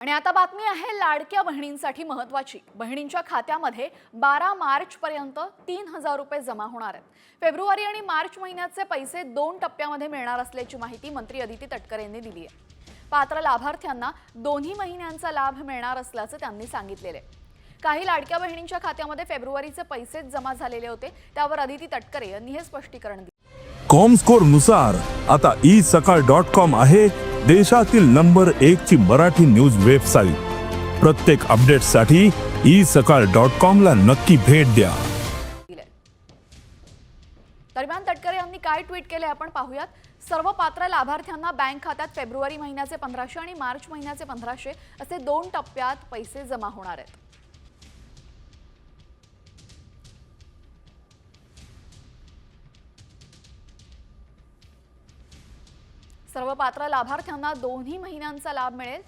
आणि आता बातमी आहे लाडक्या बहिणींसाठी महत्वाची बहिणींच्या खात्यामध्ये बारा मार्च पर्यंत तीन हजार रुपये जमा होणार आहेत. फेब्रुवारी आणि मार्च महिन्याचे पैसे दोन टप्प्यामध्ये मिळणार असल्याची माहिती मंत्री अदिती तटकरे यांनी दिली आहे. पात्र लाभार्थ्यांना दोन्ही महिन्यांचा लाभ मिळणार असल्याचं त्यांनी सांगितलेले काही लाडक्या बहिणींच्या खात्यामध्ये फेब्रुवारीचे पैसेच जमा झालेले होते त्यावर अदिती तटकरे यांनी हे स्पष्टीकरण दिलं. कॉमस्कोरनुसार आता ई सकाळ डॉट कॉम आहे. देशातील नंबर एक ची मराठी न्यूज वेबसाईट. प्रत्येक अपडेटसाठी ई सकाळ डॉट कॉम ला नक्की भेट द्या. दरम्यान तटकरे यांनी काय ट्विट केले आपण पाहूयात. सर्व पात्र लाभार्थ्यांना बँक खात्यात फेब्रुवारी महिन्याचे पंधराशे आणि मार्च महिन्याचे पंधराशे असे दोन टप्प्यात पैसे जमा होणार आहेत. सर्व पात्र लाभार्थ्यांना दोन्ही महिन्यांचा लाभ मिळेल.